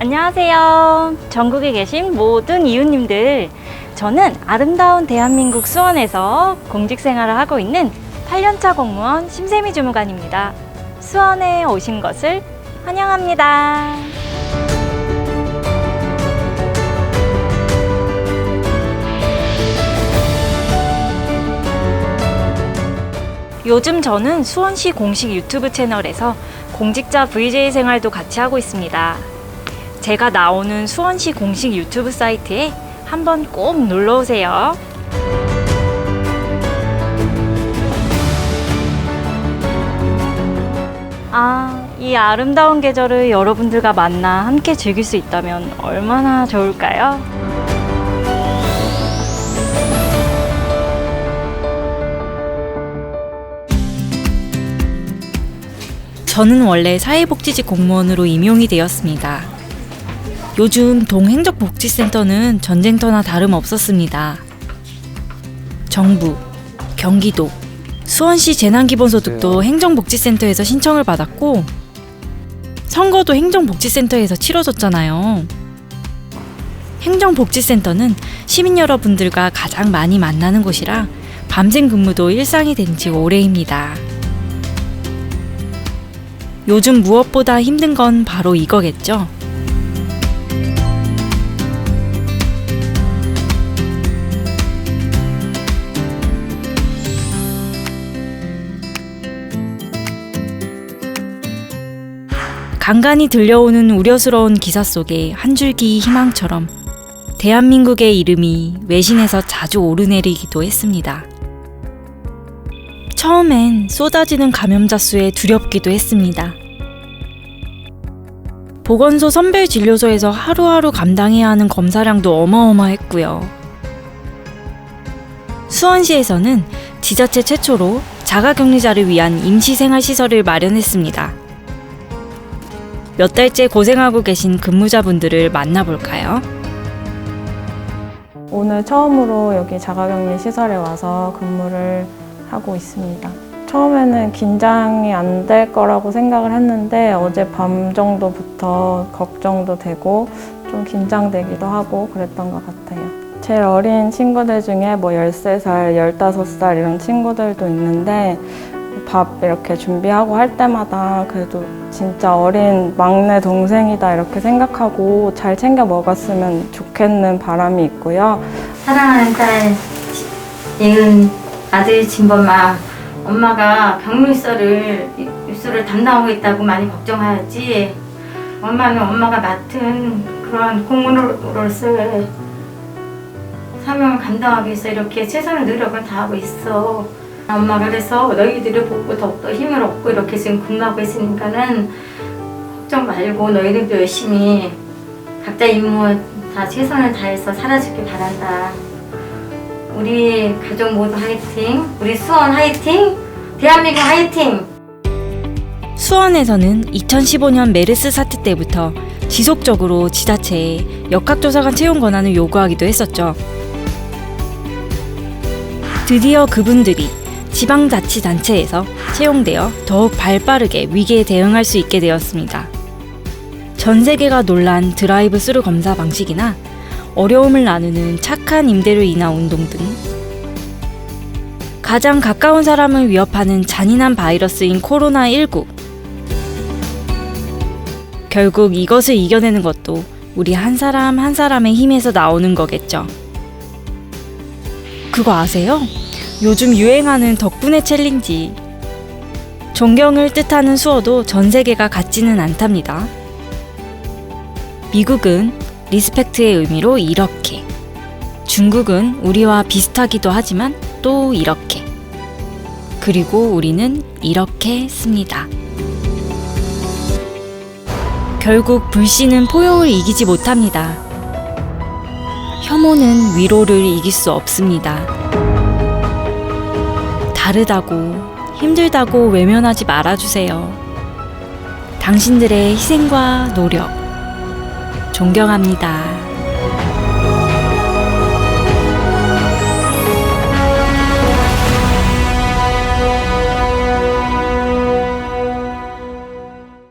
안녕하세요. 전국에 계신 모든 이웃님들. 저는 아름다운 대한민국 수원에서 공직 생활을 하고 있는 8년차 공무원 심세미 주무관입니다. 수원에 오신 것을 환영합니다. 요즘 저는 수원시 공식 유튜브 채널에서 공직자 VJ 생활도 같이 하고 있습니다. 제가 나오는 수원시 공식 유튜브 사이트에 한번 꼭 놀러 오세요. 아, 이 아름다운 계절을 여러분들과 만나 함께 즐길 수 있다면 얼마나 좋을까요? 저는 원래 사회복지직 공무원으로 임용이 되었습니다. 요즘 동행정복지센터는 전쟁터나 다름없었습니다. 정부, 경기도, 수원시 재난기본소득도 행정복지센터에서 신청을 받았고 선거도 행정복지센터에서 치러졌잖아요. 행정복지센터는 시민 여러분들과 가장 많이 만나는 곳이라 밤샘 근무도 일상이 된 지 오래입니다. 요즘 무엇보다 힘든 건 바로 이거겠죠. 간간히 들려오는 우려스러운 기사 속에 한 줄기 희망처럼 대한민국의 이름이 외신에서 자주 오르내리기도 했습니다. 처음엔 쏟아지는 감염자 수에 두렵기도 했습니다. 보건소 선별 진료소에서 하루하루 감당해야 하는 검사량도 어마어마했고요. 수원시에서는 지자체 최초로 자가격리자를 위한 임시생활시설을 마련했습니다. 몇 달째 고생하고 계신 근무자분들을 만나볼까요? 오늘 처음으로 여기 자가격리 시설에 와서 근무를 하고 있습니다. 처음에는 긴장이 안 될 거라고 생각을 했는데 어제 밤 정도부터 걱정도 되고 좀 긴장되기도 하고 그랬던 것 같아요. 제일 어린 친구들 중에 뭐 13살, 15살 이런 친구들도 있는데 밥 이렇게 준비하고 할 때마다 그래도 진짜 어린 막내 동생이다 이렇게 생각하고 잘 챙겨 먹었으면 좋겠는 바람이 있고요. 사랑하는 딸 예은 아들 진범아 엄마가 병물서를 입소를 담당하고 있다고 많이 걱정하였지 엄마는 엄마가 맡은 그런 공무원으로서의 사명을 감당하기 위해서 이렇게 최선의 노력을 다하고 있어 엄마가 그래서 너희들을 보고 더욱더 힘을 얻고 이렇게 지금 근무하고 있으니까는 걱정 말고 너희들도 열심히 각자 임무 다 최선을 다해서 살아주길 바란다. 우리 가족 모두 화이팅, 우리 수원 화이팅, 대한민국 화이팅! 수원에서는 2015년 메르스 사태 때부터 지속적으로 지자체에 역학조사관 채용 권한을 요구하기도 했었죠. 드디어 그분들이 지방자치단체에서 채용되어 더욱 발빠르게 위기에 대응할 수 있게 되었습니다. 전 세계가 놀란 드라이브 스루 검사 방식이나 어려움을 나누는 착한 임대료 인하 운동 등 가장 가까운 사람을 위협하는 잔인한 바이러스인 코로나19 결국 이것을 이겨내는 것도 우리 한 사람 한 사람의 힘에서 나오는 거겠죠. 그거 아세요? 요즘 유행하는 덕분에 챌린지. 존경을 뜻하는 수어도 전 세계가 같지는 않답니다. 미국은 리스펙트의 의미로 이렇게. 중국은 우리와 비슷하기도 하지만 또 이렇게. 그리고 우리는 이렇게 씁니다. 결국 불씨는 포효를 이기지 못합니다. 혐오는 위로를 이길 수 없습니다. 다르다고, 힘들다고 외면하지 말아주세요. 당신들의 희생과 노력, 존경합니다.